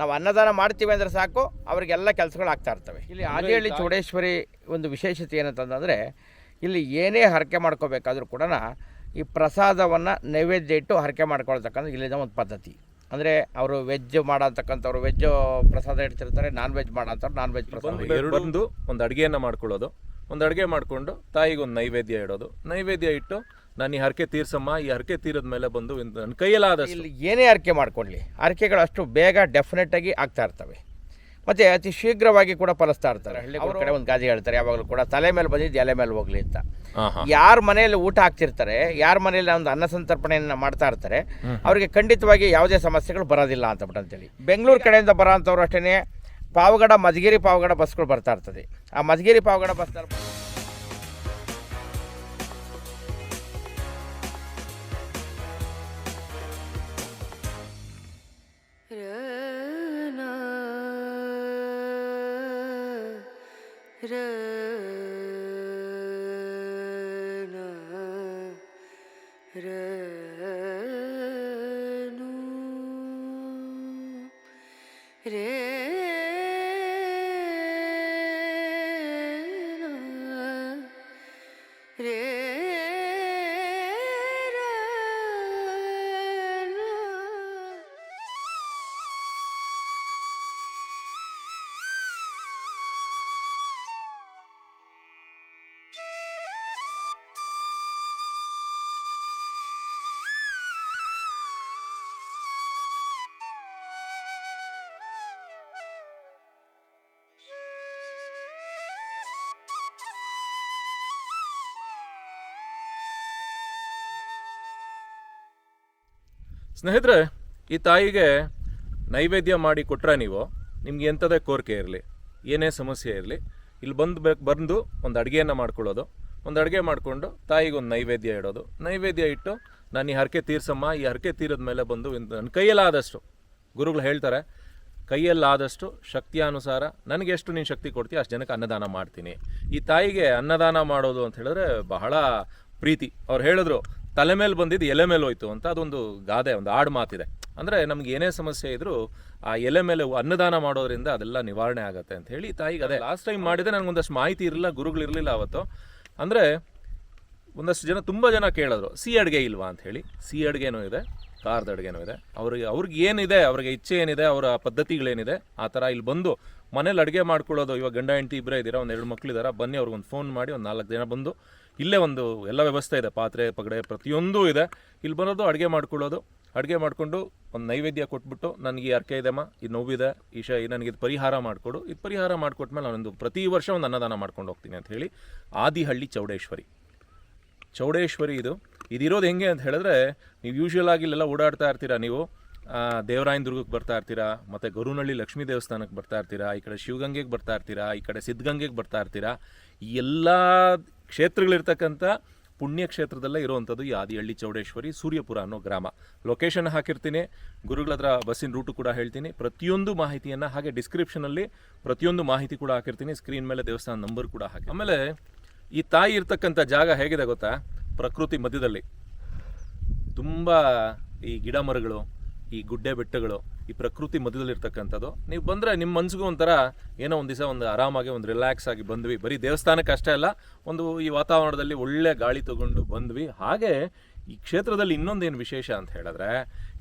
ನಾವು ಅನ್ನದಾನ ಮಾಡ್ತೀವಿ ಅಂದರೆ ಸಾಕು ಅವರಿಗೆಲ್ಲ ಕೆಲಸಗಳು ಆಗ್ತಾ ಇರ್ತವೆ. ಇಲ್ಲಿ ಆದಿಹಳ್ಳಿ ಚೌಡೇಶ್ವರಿ ಒಂದು ವಿಶೇಷತೆ ಏನಂತಂದರೆ ಇಲ್ಲಿ ಏನೇ ಹರಕೆ ಮಾಡ್ಕೋಬೇಕಾದ್ರೂ ಕೂಡ ಈ ಪ್ರಸಾದವನ್ನು ನೈವೇದ್ಯ ಇಟ್ಟು ಹರಕೆ ಮಾಡ್ಕೊಳ್ತಕ್ಕಂಥ ಇಲ್ಲಿನ ಒಂದು ಪದ್ಧತಿ. ಅಂದರೆ ಅವರು ವೆಜ್ ಮಾಡೋತಕ್ಕಂಥವ್ರು ವೆಜ್ ಪ್ರಸಾದ ಇಡ್ತಿರ್ತಾರೆ ನಾನ್ ವೆಜ್ ಮಾಡೋಂಥವ್ರು ನಾನ್ ವೆಜ್ ಪ್ರಸಾದ ಎರಡೊಂದು ಒಂದು ಅಡುಗೆಯನ್ನು ಮಾಡ್ಕೊಳ್ಳೋದು. ಒಂದು ಅಡುಗೆ ಮಾಡಿಕೊಂಡು ತಾಯಿಗೆ ಒಂದು ನೈವೇದ್ಯ ಇಡೋದು. ನೈವೇದ್ಯ ಇಟ್ಟು ನಾನು ಈ ಹರಕೆ ತೀರ್ಸಮ್ಮ ಈ ಹರಕೆ ತೀರದ ಮೇಲೆ ಬಂದು ನನ್ನ ಕೈಯಲ್ಲಾದಷ್ಟು. ಇಲ್ಲಿ ಏನೇ ಹರಕೆ ಮಾಡ್ಕೊಳ್ಳಿ ಹರಕೆಗಳು ಅಷ್ಟು ಬೇಗ ಡೆಫಿನೆಟ್ ಆಗಿ ಆಗ್ತಾ ಇರ್ತವೆ. ಮತ್ತೆ ಅತಿ ಶೀಘ್ರವಾಗಿ ಕೂಡ ಫಲಿಸ್ತಾ ಇರ್ತಾರೆ. ಹಳ್ಳಿ ಕಡೆ ಒಂದು ಗಾದೆ ಹೇಳ್ತಾರೆ ಯಾವಾಗಲೂ ಕೂಡ ತಲೆ ಮೇಲೆ ಬಂದಿದ್ದು ಎಲೆ ಮೇಲೆ ಹೋಗ್ಲಿ ಅಂತ. ಯಾರ ಮನೆಯಲ್ಲಿ ಊಟ ಹಾಕ್ತಿರ್ತಾರೆ ಯಾರ ಮನೆಯಲ್ಲಿ ಒಂದು ಅನ್ನ ಸಂತರ್ಪಣೆಯನ್ನು ಮಾಡ್ತಾ ಇರ್ತಾರೆ ಅವರಿಗೆ ಖಂಡಿತವಾಗಿ ಯಾವುದೇ ಸಮಸ್ಯೆಗಳು ಬರೋದಿಲ್ಲ ಅಂತ ಬಿಟ್ಟು ಅಂತೇಳಿ ಬೆಂಗಳೂರು ಕಡೆಯಿಂದ ಬರೋ ಅಂಥವ್ರು ಅಷ್ಟೇ ಪಾವಗಡ ಮಧುಗಿರಿ ಪಾವಗಡ ಬಸ್ಗಳು ಬರ್ತಾ ಇರ್ತದೆ. ಆ ಮಧುಗಿರಿ ಪಾವಗಡ ಬಸ್ রে রে ಸ್ನೇಹಿತರೆ, ಈ ತಾಯಿಗೆ ನೈವೇದ್ಯ ಮಾಡಿ ಕೊಟ್ಟರೆ ನೀವು, ನಿಮ್ಗೆ ಎಂಥದೇ ಕೋರಿಕೆ ಇರಲಿ, ಏನೇ ಸಮಸ್ಯೆ ಇರಲಿ, ಇಲ್ಲಿ ಬಂದು ಬೇಕು ಬಂದು ಒಂದು ಅಡುಗೆಯನ್ನು ಮಾಡ್ಕೊಳ್ಳೋದು. ಒಂದು ಅಡುಗೆ ಮಾಡಿಕೊಂಡು ತಾಯಿಗೆ ಒಂದು ನೈವೇದ್ಯ ಇಡೋದು. ನೈವೇದ್ಯ ಇಟ್ಟು ನಾನು ಈ ಹರಕೆ ತೀರ್ಸಮ್ಮ, ಈ ಹರಕೆ ತೀರದ ಮೇಲೆ ಬಂದು ನನ್ನ ಕೈಯಲ್ಲಾದಷ್ಟು, ಗುರುಗಳು ಹೇಳ್ತಾರೆ, ಕೈಯಲ್ಲಾದಷ್ಟು ಶಕ್ತಿಯಾನುಸಾರ ನನಗೆ ಎಷ್ಟು ನೀನು ಶಕ್ತಿ ಕೊಡ್ತೀಯ ಅಷ್ಟು ಜನಕ್ಕೆ ಅನ್ನದಾನ ಮಾಡ್ತೀನಿ. ಈ ತಾಯಿಗೆ ಅನ್ನದಾನ ಮಾಡೋದು ಅಂತ ಹೇಳಿದ್ರೆ ಬಹಳ ಪ್ರೀತಿ. ಅವ್ರು ಹೇಳಿದ್ರು ತಲೆ ಮೇಲೆ ಬಂದಿದ್ದು ಎಲೆ ಮೇಲೆ ಹೋಯ್ತು ಅಂತ ಅದೊಂದು ಗಾದೆ, ಒಂದು ಆಡು ಮಾತಿದೆ. ಅಂದರೆ ನಮ್ಗೆ ಏನೇ ಸಮಸ್ಯೆ ಇದ್ದರೂ ಆ ಎಲೆ ಮೇಲೆ ಅನ್ನದಾನ ಮಾಡೋದ್ರಿಂದ ಅದೆಲ್ಲ ನಿವಾರಣೆ ಆಗುತ್ತೆ ಅಂತ ಹೇಳಿ ತಾಯಿಗೆ ಅದೇ. ಲಾಸ್ಟ್ ಟೈಮ್ ಮಾಡಿದೆ ನನಗೊಂದಷ್ಟು ಮಾಹಿತಿ ಇರಲಿಲ್ಲ, ಗುರುಗಳು ಇರಲಿಲ್ಲ ಅವತ್ತು. ಅಂದರೆ ಒಂದಷ್ಟು ಜನ ತುಂಬ ಜನ ಕೇಳಿದ್ರು, ಸಿ ಅಡುಗೆ ಇಲ್ವಾ? ಅಂತ ಹೇಳಿ. ಸಿ ಅಡುಗೆನೂ ಇದೆ ಕಾರ್ದ ಅಡುಗೆನೂ ಇದೆ. ಅವ್ರಿಗೆ ಅವ್ರಿಗೆ ಏನಿದೆ, ಅವ್ರಿಗೆ ಇಚ್ಛೆ ಏನಿದೆ, ಅವರ ಪದ್ಧತಿಗಳೇನಿದೆ, ಆ ಥರ ಇಲ್ಲಿ ಬಂದು ಮನೇಲಿ ಅಡುಗೆ ಮಾಡ್ಕೊಳ್ಳೋದು, ಇವಾಗ ಗಂಡ, ಹೆಂಡತಿ ಇಬ್ಬರೇ ಇದ್ದೀರಾ ಒಂದು ಎರಡು ಮಕ್ಕಳಿದ್ದಾರೆ ಬನ್ನಿ ಅವ್ರಿಗೊಂದು ಫೋನ್ ಮಾಡಿ, ಒಂದು ನಾಲ್ಕು ಜನ ಬಂದು ಇಲ್ಲೇ ಒಂದು ಎಲ್ಲ ವ್ಯವಸ್ಥೆ ಇದೆ, ಪಾತ್ರೆ, ಪಗಡೆ ಪ್ರತಿಯೊಂದೂ ಇದೆ. ಇಲ್ಲಿ ಬರೋದು ಅಡುಗೆ ಮಾಡ್ಕೊಳ್ಳೋದು. ಅಡುಗೆ ಮಾಡಿಕೊಂಡು ಒಂದು ನೈವೇದ್ಯ ಕೊಟ್ಬಿಟ್ಟು ನನಗೆ ಈ ಅರ್ಕೆ ಇದೆಮ್ಮ ಇದು ನೋವಿದೆ ಈಶ ನನಗೆ ಇದು ಪರಿಹಾರ ಮಾಡಿಕೊಡು. ಇದು ಪರಿಹಾರ ಮಾಡಿಕೊಟ್ಮೇಲೆ ನಾನೊಂದು ಪ್ರತಿ ವರ್ಷ ಒಂದು ಅನ್ನದಾನ ಮಾಡ್ಕೊಂಡು ಹೋಗ್ತೀನಿ ಅಂತ ಹೇಳಿ ಆದಿಹಳ್ಳಿ ಚೌಡೇಶ್ವರಿ. ಚೌಡೇಶ್ವರಿ ಇದು. ಇದಿರೋದು ಹೆಂಗೆ ಅಂತ ಹೇಳಿದ್ರೆ ನೀವು ಯೂಶ್ವಲ್ ಆಗಿ ಇಲ್ಲೆಲ್ಲ ಓಡಾಡ್ತಾ ಇರ್ತೀರಾ ನೀವು? ದೇವರಾಯನ ದುರ್ಗಕ್ಕೆ ಬರ್ತಾ ಇರ್ತೀರಾ? ಮತ್ತು ಗರುನಳ್ಳಿ ಲಕ್ಷ್ಮೀ ದೇವಸ್ಥಾನಕ್ಕೆ ಬರ್ತಾ ಇರ್ತೀರಾ? ಈ ಕಡೆ ಶಿವಗಂಗೆಗೆ ಬರ್ತಾ ಇರ್ತೀರಾ? ಈ ಕಡೆ ಸಿದ್ಧಗಂಗೆಗೆ ಬರ್ತಾ ಇರ್ತೀರಾ? ಈ ಎಲ್ಲ ಕ್ಷೇತ್ರಗಳಿರ್ತಕ್ಕಂಥ ಪುಣ್ಯ ಕ್ಷೇತ್ರದಲ್ಲೇ ಇರುವಂಥದ್ದು ಈ ಆದಿಹಳ್ಳಿ ಚೌಡೇಶ್ವರಿ ಸೂರ್ಯಪುರ ಅನ್ನೋ ಗ್ರಾಮ. ಲೊಕೇಶನ್ ಹಾಕಿರ್ತೀನಿ ಗುರುಗಳ ಹತ್ರ ಬಸ್ಸಿನ ರೂಟು ಕೂಡ ಹೇಳ್ತೀನಿ. ಪ್ರತಿಯೊಂದು ಮಾಹಿತಿಯನ್ನು ಹಾಗೆ ಡಿಸ್ಕ್ರಿಪ್ಷನಲ್ಲಿ ಪ್ರತಿಯೊಂದು ಮಾಹಿತಿ ಕೂಡ ಹಾಕಿರ್ತೀನಿ. ಸ್ಕ್ರೀನ್ ಮೇಲೆ ದೇವಸ್ಥಾನ ನಂಬರ್ ಕೂಡ ಹಾಕಿ ಆಮೇಲೆ ಈ ತಾಯಿ ಇರ್ತಕ್ಕಂಥ ಜಾಗ ಹೇಗಿದೆ ಗೊತ್ತಾ? ಪ್ರಕೃತಿ ಮಧ್ಯದಲ್ಲಿ. ತುಂಬ ಈ ಗಿಡ ಮರಗಳು ಈ ಗುಡ್ಡೆ ಬೆಟ್ಟಗಳು, ಈ ಪ್ರಕೃತಿ ಮಧ್ಯದಲ್ಲಿರ್ತಕ್ಕಂಥದ್ದು, ನೀವು ಬಂದರೆ ನಿಮ್ಮ ಮನ್ಸಿಗೂ ಒಂಥರ ಏನೋ ಒಂದು ದಿವಸ ಒಂದು ಆರಾಮಾಗಿ ಒಂದು ರಿಲ್ಯಾಕ್ಸ್ ಆಗಿ ಬಂದ್ವಿ. ಬರೀ ದೇವಸ್ಥಾನಕ್ಕೆ ಅಷ್ಟೇ ಅಲ್ಲ, ಒಂದು ಈ ವಾತಾವರಣದಲ್ಲಿ ಒಳ್ಳೆ ಗಾಳಿ ತಗೊಂಡು ಬಂದ್ವಿ. ಹಾಗೆ ಈ ಕ್ಷೇತ್ರದಲ್ಲಿ ಇನ್ನೊಂದೇನು ವಿಶೇಷ ಅಂತ ಹೇಳಿದ್ರೆ,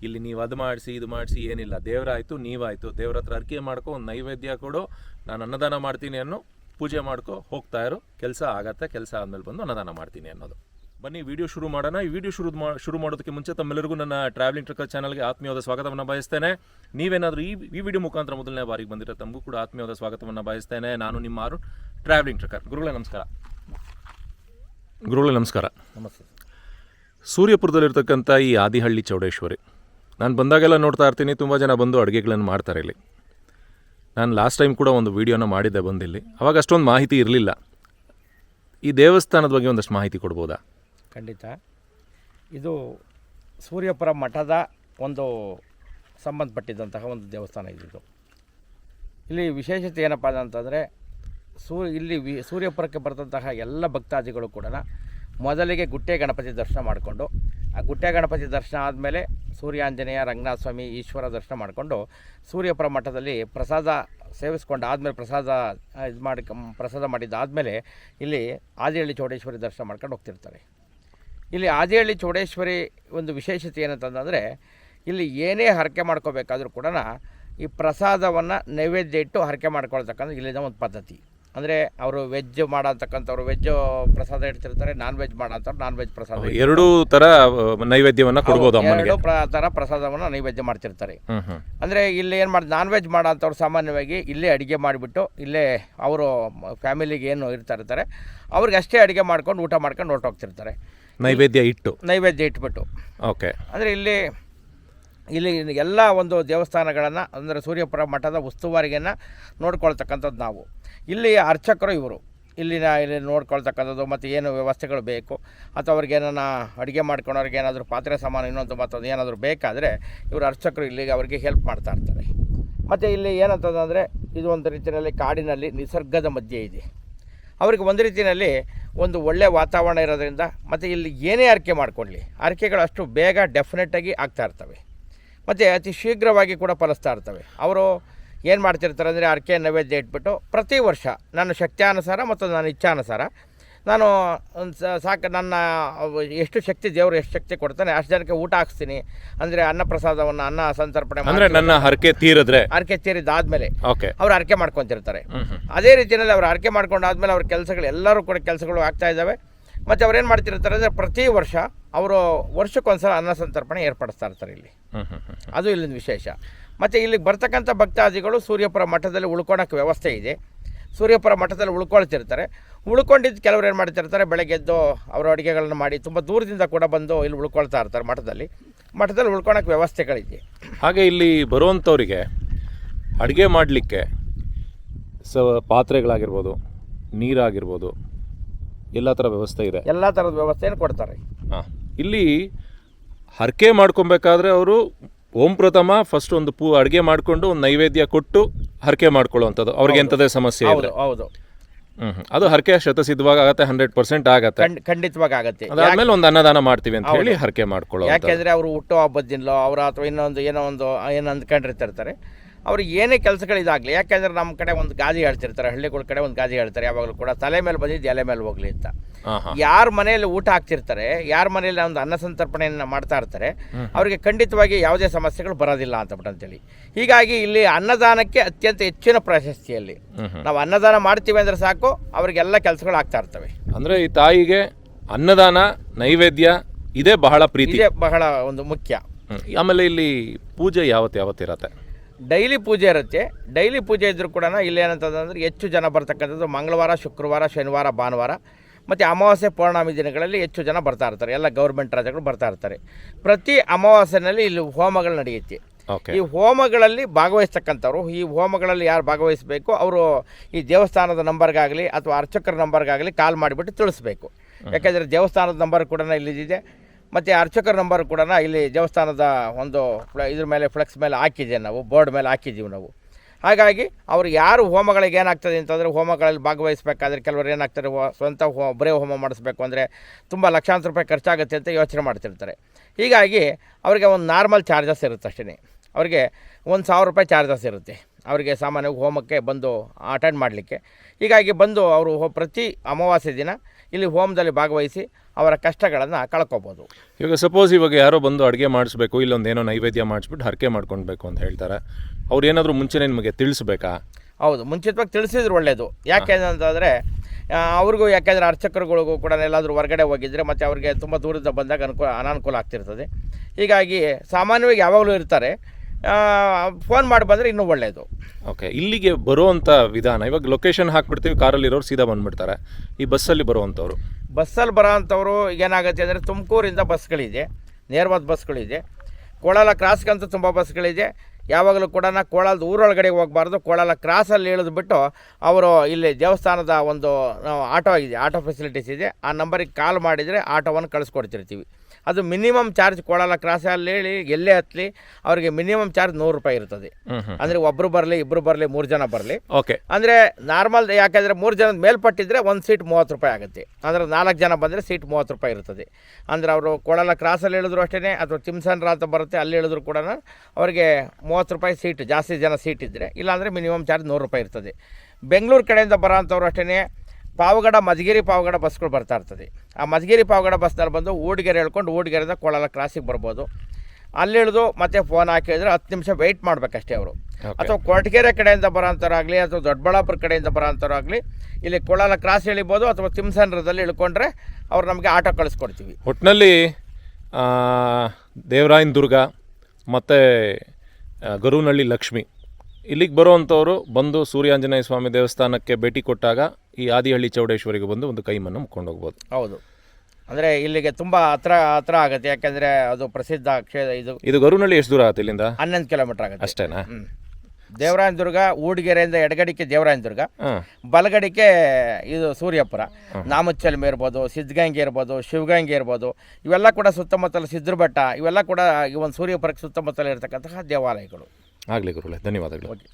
ಇಲ್ಲಿ ನೀವು ಅದು ಮಾಡಿಸಿ, ಇದು ಮಾಡಿಸಿ ಏನಿಲ್ಲ. ದೇವರಾಯಿತು, ನೀವಾಯಿತು. ದೇವ್ರ ಹತ್ರ ಅರ್ಕೆ ಮಾಡ್ಕೊ, ಒಂದು ನೈವೇದ್ಯ ಕೊಡು, ನಾನು ಅನ್ನದಾನ ಮಾಡ್ತೀನಿ ಅನ್ನೋ ಪೂಜೆ ಮಾಡ್ಕೊ ಹೋಗ್ತಾ ಇರು. ಕೆಲಸ ಆಗತ್ತೆ, ಕೆಲಸ ಆದಮೇಲೆ ಬಂದು ಅನ್ನದಾನ ಮಾಡ್ತೀನಿ ಅನ್ನೋದು. ಬನ್ನಿ ವಿಡಿಯೋ ಶುರು ಮಾಡೋಣ. ಈ ವಿಡಿಯೋ ಶುರು ಮಾ ಶುರು ಮಾಡೋದಕ್ಕೆ ಮುಂಚೆ ತಮ್ಮೆಲ್ಲರಿಗೂ ನನ್ನ ಟ್ರಾವೆಲಿಂಗ್ ಟ್ರಕರ್ ಚಾನಲ್ಗೆ ಆತ್ಮೀಯವಾದ ಸ್ವಾಗತವನ್ನು ಬಯಸ್ತೇನೆ. ನೀವೇನಾದರೂ ಈ ಈ ವಿಡಿಯೋ ಮುಖಾಂತರ ಮೊದಲನೇ ಬಾರಿಗೆ ಬಂದಿರೋ ತಮಗೂ ಕೂಡ ಆತ್ಮೀಯವಾದ ಸ್ವಾಗತವನ್ನು ಬಯಸ್ತೇನೆ. ನಾನು ನಿಮ್ಮ ಆರು ಟ್ರಾವೆಲಿಂಗ್ ಟ್ರಕ್ಕರ್ ಗುರುಗಳೇ ನಮಸ್ಕಾರ. ಗುರುಗಳೇ ನಮಸ್ಕಾರ. ನಮಸ್ತೆ. ಸೂರ್ಯಪುರದಲ್ಲಿರ್ತಕ್ಕಂಥ ಈ ಆದಿಹಳ್ಳಿ ಚೌಡೇಶ್ವರಿ ನಾನು ಬಂದಾಗೆಲ್ಲ ನೋಡ್ತಾ ಇರ್ತೀನಿ ತುಂಬ ಜನ ಬಂದು ಅಡುಗೆಗಳನ್ನು ಮಾಡ್ತಾರೆ ಇಲ್ಲಿ. ನಾನು ಲಾಸ್ಟ್ ಟೈಮ್ ಕೂಡ ಒಂದು ವೀಡಿಯೋನ ಮಾಡಿದ್ದೆ ಬಂದಿಲ್ಲಿ. ಅವಾಗ ಅಷ್ಟೊಂದು ಮಾಹಿತಿ ಇರಲಿಲ್ಲ. ಈ ದೇವಸ್ಥಾನದ ಬಗ್ಗೆ ಒಂದಷ್ಟು ಮಾಹಿತಿ ಕೊಡ್ಬೋದಾ? ಖಂಡಿತ. ಇದು ಸೂರ್ಯಪುರ ಮಠದ ಒಂದು ಸಂಬಂಧಪಟ್ಟಿದ್ದಂತಹ ಒಂದು ದೇವಸ್ಥಾನ ಇದ್ದಿದ್ದು ಇಲ್ಲಿ ವಿಶೇಷತೆ ಏನಪ್ಪ ಅಂತಂದರೆ, ಸೂ, ಇಲ್ಲಿ ವಿ, ಸೂರ್ಯಪುರಕ್ಕೆ ಬರ್ತಂತಹ ಎಲ್ಲ ಭಕ್ತಾದಿಗಳು ಕೂಡ ಮೊದಲಿಗೆ ಗುಟ್ಟೆ ಗಣಪತಿ ದರ್ಶನ ಮಾಡಿಕೊಂಡು, ಆ ಗುಟ್ಟೆ ಗಣಪತಿ ದರ್ಶನ ಆದಮೇಲೆ ಸೂರ್ಯಾಂಜನೇಯ ರಂಗನಾಥ ಸ್ವಾಮಿ ಈಶ್ವರ ದರ್ಶನ ಮಾಡಿಕೊಂಡು ಸೂರ್ಯಪುರ ಮಠದಲ್ಲಿ ಪ್ರಸಾದ ಸೇವಿಸ್ಕೊಂಡು ಆದಮೇಲೆ ಪ್ರಸಾದ ಇದು ಮಾಡಿ, ಪ್ರಸಾದ ಮಾಡಿದ್ದಾದಮೇಲೆ ಇಲ್ಲಿ ಆದಿಹಳ್ಳಿ ಚೌಡೇಶ್ವರಿ ದರ್ಶನ ಮಾಡ್ಕೊಂಡು ಹೋಗ್ತಿರ್ತಾರೆ. ಇಲ್ಲಿ ಆದಿಹಳ್ಳಿ ಚೌಡೇಶ್ವರಿ ಒಂದು ವಿಶೇಷತೆ ಏನಂತಂದರೆ ಇಲ್ಲಿ ಏನೇ ಹರಕೆ ಮಾಡ್ಕೋಬೇಕಾದ್ರೂ ಕೂಡ ಈ ಪ್ರಸಾದವನ್ನು ನೈವೇದ್ಯ ಇಟ್ಟು ಹರಕೆ ಮಾಡ್ಕೊಳ್ತಕ್ಕಂಥ ಇಲ್ಲಿನ ಒಂದು ಪದ್ಧತಿ. ಅಂದರೆ ಅವರು ವೆಜ್ ಮಾಡಂತಕ್ಕಂಥವ್ರು ವೆಜ್ ಪ್ರಸಾದ ಇಡ್ತಿರ್ತಾರೆ ನಾನ್ ವೆಜ್ ಮಾಡೋಂಥವ್ರು ನಾನ್ ವೆಜ್ ಪ್ರಸಾದ. ಎರಡೂ ಥರ ನೈವೇದ್ಯವನ್ನು ಕೊಡ್ಬೋದು ಎರಡು ಪ್ರ ಥರ ಪ್ರಸಾದವನ್ನು ನೈವೇದ್ಯ ಮಾಡ್ತಿರ್ತಾರೆ. ಅಂದರೆ ಇಲ್ಲಿ ಏನು ಮಾಡಿ ನಾನ್ ವೆಜ್ ಮಾಡೋಂಥವ್ರು ಸಾಮಾನ್ಯವಾಗಿ ಇಲ್ಲೇ ಅಡುಗೆ ಮಾಡಿಬಿಟ್ಟು ಇಲ್ಲೇ ಅವರು ಫ್ಯಾಮಿಲಿಗೆ ಏನು ಇರ್ತಾ ಇರ್ತಾರೆ ಅವ್ರಿಗೆ ಅಷ್ಟೇ ಅಡುಗೆ ಮಾಡ್ಕೊಂಡು ಊಟ ಮಾಡ್ಕೊಂಡು ಹೊರ್ಟೋಗ್ತಿರ್ತಾರೆ. ನೈವೇದ್ಯ ಇಟ್ಟು? ನೈವೇದ್ಯ ಇಟ್ಬಿಟ್ಟು. ಓಕೆ. ಅಂದರೆ ಇಲ್ಲಿ ಇಲ್ಲಿ ಎಲ್ಲ ಒಂದು ದೇವಸ್ಥಾನಗಳನ್ನು ಅಂದರೆ ಸೂರ್ಯಪುರ ಮಠದ ಉಸ್ತುವಾರಿಯನ್ನು ನೋಡ್ಕೊಳ್ತಕ್ಕಂಥದ್ದು ನಾವು. ಇಲ್ಲಿ ಅರ್ಚಕರು ಇವರು. ಇಲ್ಲಿನ ಇಲ್ಲಿ ನೋಡ್ಕೊಳ್ತಕ್ಕಂಥದ್ದು ಮತ್ತು ಏನು ವ್ಯವಸ್ಥೆಗಳು ಬೇಕು. ಅಥವಾ ಅವ್ರಿಗೆ ಏನಾನ ಅಡುಗೆ ಮಾಡ್ಕೊಳೋರಿಗೆ ಏನಾದರೂ ಪಾತ್ರೆ ಸಾಮಾನು ಇನ್ನೊಂದು ಮತ್ತೊಂದು ಏನಾದರೂ ಬೇಕಾದರೆ ಇವರು ಅರ್ಚಕರು ಇಲ್ಲಿಗೆ ಅವರಿಗೆ ಹೆಲ್ಪ್ ಮಾಡ್ತಾ ಇರ್ತಾರೆ. ಮತ್ತು ಇಲ್ಲಿ ಏನಂತಂದರೆ ಇದು ಒಂದು ರೀತಿಯಲ್ಲಿ ಕಾಡಿನಲ್ಲಿ ನಿಸರ್ಗದ ಮಧ್ಯೆ ಇದೆ. ಅವ್ರಿಗೆ ಒಂದು ರೀತಿಯಲ್ಲಿ ಒಂದು ಒಳ್ಳೆಯ ವಾತಾವರಣ ಇರೋದ್ರಿಂದ ಮತ್ತು ಇಲ್ಲಿ ಏನೇ ಆರಕೆ ಮಾಡ್ಕೊಳ್ಳಿ ಆರಕೆಗಳು ಅಷ್ಟು ಬೇಗ ಡೆಫಿನೆಟಾಗಿ ಆಗ್ತಾ ಇರ್ತವೆ. ಮತ್ತು ಅತಿ ಶೀಘ್ರವಾಗಿ ಕೂಡ ಫಲಿಸ್ತಾ ಇರ್ತವೆ. ಅವರು ಏನು ಮಾಡ್ತಿರ್ತಾರೆ ಅಂದರೆ ಆರಕೆ ನೈವೇದ್ಯ ಇಟ್ಬಿಟ್ಟು ಪ್ರತಿ ವರ್ಷ ನನ್ನ ಶಕ್ತಿಯಾನುಸಾರ ಮತ್ತು ನನ್ನ ಇಚ್ಛಾನುಸಾರ ನಾನು ಸಾಕು ನನ್ನ ಎಷ್ಟು ಶಕ್ತಿ ದೇವರು ಎಷ್ಟು ಶಕ್ತಿ ಕೊಡ್ತಾನೆ ಅಷ್ಟು ಜನಕ್ಕೆ ಊಟ ಹಾಕ್ಸ್ತೀನಿ. ಅಂದರೆ ಅನ್ನ ಪ್ರಸಾದವನ್ನು ಅನ್ನ ಸಂತರ್ಪಣೆ ಅಂದ್ರೆ ನನ್ನ ಹರಕೆ ತೀರಿದ್ರೆ? ಹರಕೆ ತೀರಿದಾದ್ಮೇಲೆ ಓಕೆ. ಅವ್ರು ಹರಕೆ ಮಾಡ್ಕೊತಿರ್ತಾರೆ. ಅದೇ ರೀತಿಯಲ್ಲಿ ಅವ್ರು ಹರಕೆ ಮಾಡ್ಕೊಂಡಾದ್ಮೇಲೆ ಅವ್ರ ಕೆಲಸಗಳು ಎಲ್ಲರೂ ಕೂಡ ಕೆಲಸಗಳು ಆಗ್ತಾ ಇದ್ದಾವೆ. ಮತ್ತು ಅವ್ರೇನು ಏನು ಮಾಡ್ತಿರ್ತಾರೆ ಅಂದರೆ ಪ್ರತಿ ವರ್ಷ ಅವರು ವರ್ಷಕ್ಕೊಂದ್ಸಲ ಅನ್ನ ಸಂತರ್ಪಣೆ ಏರ್ಪಡಿಸ್ತಾ ಇರ್ತಾರೆ ಇಲ್ಲಿ. ಅದು ಇಲ್ಲಿನ ವಿಶೇಷ. ಮತ್ತು ಇಲ್ಲಿಗೆ ಬರ್ತಕ್ಕಂಥ ಭಕ್ತಾದಿಗಳು ಸೂರ್ಯಪುರ ಮಠದಲ್ಲಿ ಉಳ್ಕೊಳಕ್ಕೆ ವ್ಯವಸ್ಥೆ ಇದೆ. ಸೂರ್ಯಪುರ ಮಠದಲ್ಲಿ ಉಳ್ಕೊಳ್ತಿರ್ತಾರೆ. ಉಳ್ಕೊಂಡಿದ್ದು ಕೆಲವರು ಏನು ಮಾಡ್ತಿರ್ತಾರೆ ಬೆಳಗ್ಗೆ ಎದ್ದು ಅವರ ಅಡುಗೆಗಳನ್ನು ಮಾಡಿ ತುಂಬ ದೂರದಿಂದ ಕೂಡ ಬಂದು ಇಲ್ಲಿ ಉಳ್ಕೊಳ್ತಾ ಇರ್ತಾರೆ ಮಠದಲ್ಲಿ. ಮಠದಲ್ಲಿ ಉಳ್ಕೊಳಕ್ಕೆ ವ್ಯವಸ್ಥೆಗಳಿದೆ ಹಾಗೆ ಇಲ್ಲಿ ಬರುವಂಥವರಿಗೆ ಅಡುಗೆ ಮಾಡಲಿಕ್ಕೆ ಸ ಪಾತ್ರೆಗಳಾಗಿರ್ಬೋದು ನೀರಾಗಿರ್ಬೋದು ಎಲ್ಲ ಥರ ವ್ಯವಸ್ಥೆ ಇದೆ. ಎಲ್ಲ ಥರದ ವ್ಯವಸ್ಥೆಯನ್ನು ಕೊಡ್ತಾರೆ. ಹಾಂ. ಇಲ್ಲಿ ಹರಕೆ ಮಾಡ್ಕೊಬೇಕಾದ್ರೆ ಅವರು ಓಂ ಪ್ರಥಮ ಫಸ್ಟ್ ಒಂದು ಪೂ ಅಡುಗೆ ಮಾಡಿಕೊಂಡು ಒಂದು ನೈವೇದ್ಯ ಕೊಟ್ಟು ಹರಕೆ ಮಾಡ್ಕೊಳ್ಳುವಂಥದ್ದು. ಅವ್ರಿಗೆ ಎಂಥದೇ ಸಮಸ್ಯೆ ಹೌದು ಇದೆ ಹೌದು. ಹ್ಮ್ ಹ್ಮ್. ಅದು ಹರಕೆ ಶತಸಿದ್ಧವಾಗಿ ಆಗತ್ತೆ ಹಂಡ್ರೆಡ್ ಪರ್ಸೆಂಟ್ ಆಗತ್ತೆ. ಖಂಡ್ ಖಂಡಿತವಾಗಿ ಆಗತ್ತೆ. ಅದಾದ್ಮೇಲೆ ಒಂದು ಅನ್ನದಾನ ಮಾಡ್ತೀವಿ ಅಂತ ಹೇಳಿ ಹರಕೆ ಮಾಡ್ಕೊಳ್ಳೋ ಯಾಕೆಂದ್ರೆ ಅವರು ಹುಟ್ಟೋ ಹಬ್ಬದಿನಲೋ ಅವರ ಅಥವಾ ಇನ್ನೊಂದು ಏನೋ ಒಂದು ಏನು ಅಂದ್ಕೊಂಡಿರ್ತಿರ್ತಾರೆ ಅವ್ರಿಗೆ ಏನೇ ಕೆಲಸಗಳಿದಾಗಲಿ ಯಾಕೆಂದರೆ ನಮ್ಮ ಕಡೆ ಒಂದು ಗಾದಿ ಹೇಳ್ತಿರ್ತಾರೆ ಹಳ್ಳಿಗಳ ಕಡೆ ಒಂದು ಗಾದಿ ಹೇಳ್ತಾರೆ ಯಾವಾಗಲೂ ಕೂಡ ತಲೆ ಮೇಲೆ ಬಂದಿದ್ದು ಎಲೆ ಮೇಲೆ ಹೋಗ್ಲಿ ಅಂತ. ಯಾರ ಮನೆಯಲ್ಲಿ ಊಟ ಹಾಕ್ತಿರ್ತಾರೆ ಯಾರ ಮನೆಯಲ್ಲಿ ಒಂದು ಅನ್ನ ಸಂತರ್ಪಣೆಯನ್ನು ಮಾಡ್ತಾ ಇರ್ತಾರೆ ಅವರಿಗೆ ಖಂಡಿತವಾಗಿ ಯಾವುದೇ ಸಮಸ್ಯೆಗಳು ಬರೋದಿಲ್ಲ ಅಂತ ಅಂತೇಳಿ ಹೀಗಾಗಿ ಇಲ್ಲಿ ಅನ್ನದಾನಕ್ಕೆ ಅತ್ಯಂತ ಹೆಚ್ಚಿನ ಪ್ರಶಸ್ತಿಯಲ್ಲಿ. ನಾವು ಅನ್ನದಾನ ಮಾಡ್ತೀವಿ ಅಂದರೆ ಸಾಕು ಅವರಿಗೆಲ್ಲ ಕೆಲಸಗಳು ಆಗ್ತಾ ಇರ್ತವೆ. ಅಂದ್ರೆ ಈ ತಾಯಿಗೆ ಅನ್ನದಾನ ನೈವೇದ್ಯ ಇದೇ ಬಹಳ ಪ್ರೀತಿ. ಬಹಳ ಒಂದು ಮುಖ್ಯ. ಆಮೇಲೆ ಇಲ್ಲಿ ಪೂಜೆ ಯಾವತ್ತು ಯಾವತ್ತಿರತ್ತೆ ಡೈಲಿ ಪೂಜೆ ಇರುತ್ತೆ. ಡೈಲಿ ಪೂಜೆ ಇದ್ದರೂ ಕೂಡ ಇಲ್ಲಿ ಏನಂತಂದ್ರೆ ಹೆಚ್ಚು ಜನ ಬರ್ತಕ್ಕಂಥದ್ದು ಮಂಗಳವಾರ ಶುಕ್ರವಾರ ಶನಿವಾರ ಭಾನುವಾರ ಮತ್ತು ಅಮಾವಾಸ್ಯೆ ಪೌರ್ಣಮಿ ದಿನಗಳಲ್ಲಿ ಹೆಚ್ಚು ಜನ ಬರ್ತಾ ಇರ್ತಾರೆ. ಎಲ್ಲ ಗೌರ್ಮೆಂಟ್ ರಾಜ್ಯಗಳು ಬರ್ತಾ ಇರ್ತಾರೆ. ಪ್ರತಿ ಅಮಾವಾಸ್ಯೆನಲ್ಲಿ ಇಲ್ಲಿ ಹೋಮಗಳು ನಡೆಯುತ್ತೆ. ಈ ಹೋಮಗಳಲ್ಲಿ ಭಾಗವಹಿಸ್ತಕ್ಕಂಥವ್ರು ಈ ಹೋಮಗಳಲ್ಲಿ ಯಾರು ಭಾಗವಹಿಸಬೇಕು ಅವರು ಈ ದೇವಸ್ಥಾನದ ನಂಬರ್ಗಾಗಲಿ ಅಥವಾ ಅರ್ಚಕರ ನಂಬರ್ಗಾಗಲಿ ಕಾಲ್ ಮಾಡಿಬಿಟ್ಟು ತಿಳಿಸ್ಬೇಕು. ಯಾಕೆಂದರೆ ದೇವಸ್ಥಾನದ ನಂಬರ್ ಕೂಡ ಇಲ್ಲಿದೆ ಮತ್ತು ಅರ್ಚಕರ ನಂಬರ್ ಕೂಡ ಇಲ್ಲಿ ದೇವಸ್ಥಾನದ ಒಂದು ಇದ್ರ ಮೇಲೆ ಫ್ಲೆಕ್ಸ್ ಮೇಲೆ ಹಾಕಿದ್ದೀವಿ ನಾವು ಬೋರ್ಡ್ ಮೇಲೆ ಹಾಕಿದ್ದೀವಿ ನಾವು. ಹಾಗಾಗಿ ಅವರು ಯಾರು ಹೋಮಗಳಿಗೆ ಏನಾಗ್ತದೆ ಅಂತಂದರೆ ಹೋಮಗಳಲ್ಲಿ ಭಾಗವಹಿಸಬೇಕಾದ್ರೆ ಕೆಲವರು ಏನಾಗ್ತಾರೆ ಸ್ವಂತ ಹೋ ಬರೇ ಹೋಮ ಮಾಡಿಸ್ಬೇಕು ಅಂದರೆ ತುಂಬ ಲಕ್ಷಾಂತರ ರೂಪಾಯಿ ಖರ್ಚಾಗುತ್ತೆ ಅಂತ ಯೋಚನೆ ಮಾಡ್ತಿರ್ತಾರೆ. ಹೀಗಾಗಿ ಅವರಿಗೆ ಒಂದು ನಾರ್ಮಲ್ ಚಾರ್ಜಸ್ ಇರುತ್ತೆ ಅಷ್ಟೇ ಅವರಿಗೆ ಒಂದು ಸಾವಿರ ರೂಪಾಯಿ ಚಾರ್ಜಸ್ ಇರುತ್ತೆ. ಅವರಿಗೆ ಸಾಮಾನ್ಯವಾಗಿ ಹೋಮಕ್ಕೆ ಬಂದು ಅಟೆಂಡ್ ಮಾಡಲಿಕ್ಕೆ. ಹೀಗಾಗಿ ಬಂದು ಅವರು ಪ್ರತಿ ಅಮಾವಾಸ್ಯೆ ದಿನ ಇಲ್ಲಿ ಹೋಮದಲ್ಲಿ ಭಾಗವಹಿಸಿ ಅವರ ಕಷ್ಟಗಳನ್ನು ಕಳ್ಕೊಬೋದು. ಇವಾಗ ಸಪೋಸ್ ಇವಾಗ ಯಾರೋ ಬಂದು ಅಡುಗೆ ಮಾಡಿಸ್ಬೇಕು ಇಲ್ಲೊಂದು ಏನೋ ನೈವೇದ್ಯ ಮಾಡಿಸ್ಬಿಟ್ಟು ಹರಕೆ ಮಾಡ್ಕೊಳ್ಬೇಕು ಅಂತ ಹೇಳ್ತಾರೆ. ಅವ್ರು ಏನಾದರೂ ಮುಂಚೆನೇ ನಿಮಗೆ ತಿಳಿಸ್ಬೇಕಾ? ಹೌದು ಮುಂಚಿತವಾಗಿ ತಿಳಿಸಿದ್ರೆ ಒಳ್ಳೆಯದು ಯಾಕೆ ಅಂತಂದರೆ ಅವ್ರಿಗೂ ಯಾಕೆಂದರೆ ಅರ್ಚಕರುಗಳಿಗೂ ಕೂಡ ಎಲ್ಲಾದರೂ ಹೊರಗಡೆ ಹೋಗಿದ್ದರೆ ಮತ್ತು ಅವ್ರಿಗೆ ತುಂಬ ದೂರದಿಂದ ಬಂದಾಗ ಅನುಕೂಲ ಅನಾನುಕೂಲ ಆಗ್ತಿರ್ತದೆ. ಹೀಗಾಗಿ ಸಾಮಾನ್ಯವಾಗಿ ಯಾವಾಗಲೂ ಇರ್ತಾರೆ. ಫೋನ್ ಮಾಡಿ ಬಂದರೆ ಇನ್ನೂ ಒಳ್ಳೆಯದು ಓಕೆ ಇಲ್ಲಿಗೆ ಬರುವಂಥ ವಿಧಾನ ಇವಾಗ ಲೊಕೇಶನ್ ಹಾಕ್ಬಿಡ್ತೀವಿ ಕಾರಲ್ಲಿ ಇರೋರು ಸೀದಾ ಬಂದ್ಬಿಡ್ತಾರೆ. ಈ ಬಸ್ಸಲ್ಲಿ ಬರುವಂಥವ್ರು ಬಸ್ಸಲ್ಲಿ ಬರೋ ಅಂಥವ್ರು ಏನಾಗುತ್ತೆ ಅಂದರೆ ತುಮಕೂರಿಂದ ಬಸ್ಗಳಿದೆ ನೇರವಾದ ಬಸ್ಗಳಿದೆ. ಕೋಳಾಲ ಕ್ರಾಸ್ಗಂತೂ ತುಂಬ ಬಸ್ಗಳಿದೆ. ಯಾವಾಗಲೂ ಕೂಡ ಕೋಲಾರದ ಊರೊಳಗಡೆ ಹೋಗಬಾರ್ದು ಕೋಳಾಲ ಕ್ರಾಸಲ್ಲಿ ಇಳಿದ್ಬಿಟ್ಟು ಅವರು ಇಲ್ಲಿ ದೇವಸ್ಥಾನದ ಒಂದು ಆಟೋ ಇದೆ ಆಟೋ ಫೆಸಿಲಿಟೀಸ್ ಇದೆ. ಆ ನಂಬರಿಗೆ ಕಾಲ್ ಮಾಡಿದರೆ ಆಟೋವನ್ನು ಕಳಿಸ್ಕೊಡ್ತಿರ್ತೀವಿ. ಅದು ಮಿನಿಮಮ್ ಚಾರ್ಜ್ ಕೊಡಲ್ಲ ಕ್ರಾಸ್ ಅಲ್ಲಿ ಹೇಳಿ ಎಲ್ಲೇ ಹತ್ತಲಿ ಅವರಿಗೆ ಮಿನಿಮಮ್ ಚಾರ್ಜ್ ನೂರು ರೂಪಾಯಿ ಇರ್ತದೆ. ಅಂದ್ರೆ ಒಬ್ಬರು ಬರಲಿ ಇಬ್ಬರು ಬರಲಿ ಮೂರು ಜನ ಬರಲಿ. ಓಕೆ. ಅಂದರೆ ನಾರ್ಮಲ್ ಯಾಕೆಂದರೆ ಮೂರು ಜನದ ಮೇಲ್ಪಟ್ಟಿದ್ರೆ ಒಂದು ಸೀಟ್ ಮೂವತ್ತು ರೂಪಾಯಿ ಆಗುತ್ತೆ. ಅಂದ್ರೆ ನಾಲ್ಕು ಜನ ಬಂದರೆ ಸೀಟ್ ಮೂವತ್ತು ರೂಪಾಯಿ ಇರ್ತದೆ. ಅಂದ್ರೆ ಅವರು ಕೊಡಲ್ಲ ಕ್ರಾಸಲ್ಲಿ ಹೇಳಿದ್ರು ಅಷ್ಟೇ ಅಥವಾ ಚಿಮ್ಸನ್ ಅಂತ ಬರುತ್ತೆ ಅಲ್ಲಿ ಹೇಳಿದ್ರು ಕೂಡ ಅವರಿಗೆ ಮೂವತ್ತು ರೂಪಾಯಿ ಸೀಟ್ ಜಾಸ್ತಿ ಜನ ಸೀಟ್ ಇದ್ದರೆ ಇಲ್ಲಾಂದರೆ ಮಿನಿಮಮ್ ಚಾರ್ಜ್ ನೂರು ರೂಪಾಯಿ ಇರ್ತದೆ. ಬೆಂಗಳೂರು ಕಡೆಯಿಂದ ಬರೋಂಥವ್ರು ಅಷ್ಟೇ ಪಾವಗಡ ಮಧುಗಿರಿ ಪಾವಗಡ ಬಸ್ಗಳು ಬರ್ತಾ ಇರ್ತದೆ. ಆ ಮಧುಗಿರಿ ಪಾವಗಡ ಬಸ್ನಲ್ಲಿ ಬಂದು ಊಡಿಗೆರೆ ಹೇಳ್ಕೊಂಡು ಊಡಿಗೆರೆಯಿಂದ ಕೊಳಲ ಕ್ರಾಸಿಗೆ ಬರ್ಬೋದು. ಅಲ್ಲಿ ಇಳಿದು ಮತ್ತೆ ಫೋನ್ ಹಾಕಿದ್ರೆ ಹತ್ತು ನಿಮಿಷ ವೆಯ್ಟ್ ಮಾಡಬೇಕಷ್ಟೇ ಅವರು. ಅಥವಾ ಕೊರಟಗೆರೆ ಕಡೆಯಿಂದ ಬರೋಂಥವ್ರಾಗಲಿ ಅಥವಾ ದೊಡ್ಡಬಳ್ಳಾಪುರ ಕಡೆಯಿಂದ ಬರೋಂಥವ್ರಾಗಲಿ ಇಲ್ಲಿ ಕೊಳಲ ಕ್ರಾಸ್ ಇಳಿಬೋದು ಅಥವಾ ತಿಮ್ಸಂದ್ರದಲ್ಲಿ ಇಳ್ಕೊಂಡ್ರೆ ಅವ್ರು ನಮಗೆ ಆಟೋ ಕಳಿಸ್ಕೊಡ್ತೀವಿ. ಒಟ್ಟಿನಲ್ಲಿ ದೇವರಾಯನ ದುರ್ಗ ಮತ್ತು ಗರುನಹಳ್ಳಿ ಲಕ್ಷ್ಮಿ ಇಲ್ಲಿಗೆ ಬರುವಂಥವರು ಬಂದು ಸೂರ್ಯಾಂಜನೇಯ ಸ್ವಾಮಿ ದೇವಸ್ಥಾನಕ್ಕೆ ಭೇಟಿ ಕೊಟ್ಟಾಗ ಈ ಆದಿಹಳ್ಳಿ ಚೌಡೇಶ್ವರಿಗೆ ಬಂದು ಒಂದು ಕೈಮನ್ನು ಮುಕ್ಕೊಂಡು ಹೋಗ್ಬೋದು ಹೌದು. ಅಂದರೆ ಇಲ್ಲಿಗೆ ತುಂಬ ಹತ್ರ ಹತ್ರ ಆಗುತ್ತೆ. ಯಾಕೆಂದರೆ ಅದು ಪ್ರಸಿದ್ಧ ಕ್ಷೇತ್ರ ಇದು. ಇದು ಗರುನಳ್ಳಿ ಎಷ್ಟು ದೂರ ಆಗುತ್ತೆ ಇಲ್ಲಿಂದ? ಹನ್ನೊಂದು ಕಿಲೋಮೀಟರ್ ಆಗುತ್ತೆ. ಅಷ್ಟೇನಾ? ದೇವರಾಯನ ದುರ್ಗ ಊಡಿಗೆರೆಯಿಂದ ಎಡಗಡಿಕೆ ದೇವರಾಯನ ದುರ್ಗ ಬಲಗಡಿಕೆ ಇದು ಸೂರ್ಯಪುರ. ನಾಮಚ್ಚಲ್ಮೆ ಇರ್ಬೋದು ಸಿದ್ಧಗಂಗೆ ಇರ್ಬೋದು ಶಿವಗಂಗೆ ಇರ್ಬೋದು. ಇವೆಲ್ಲ ಕೂಡ ಸುತ್ತಮುತ್ತಲ ಸಿದ್ಧಬೆಟ್ಟ ಇವೆಲ್ಲ ಕೂಡ ಈ ಒಂದು ಸೂರ್ಯಪುರಕ್ಕೆ ಸುತ್ತಮುತ್ತಲ ಇರತಕ್ಕಂತಹ ದೇವಾಲಯಗಳು. ಆಗಲಿ ಗುರುಗಳೇ ಧನ್ಯವಾದಗಳು. ಓಕೆ.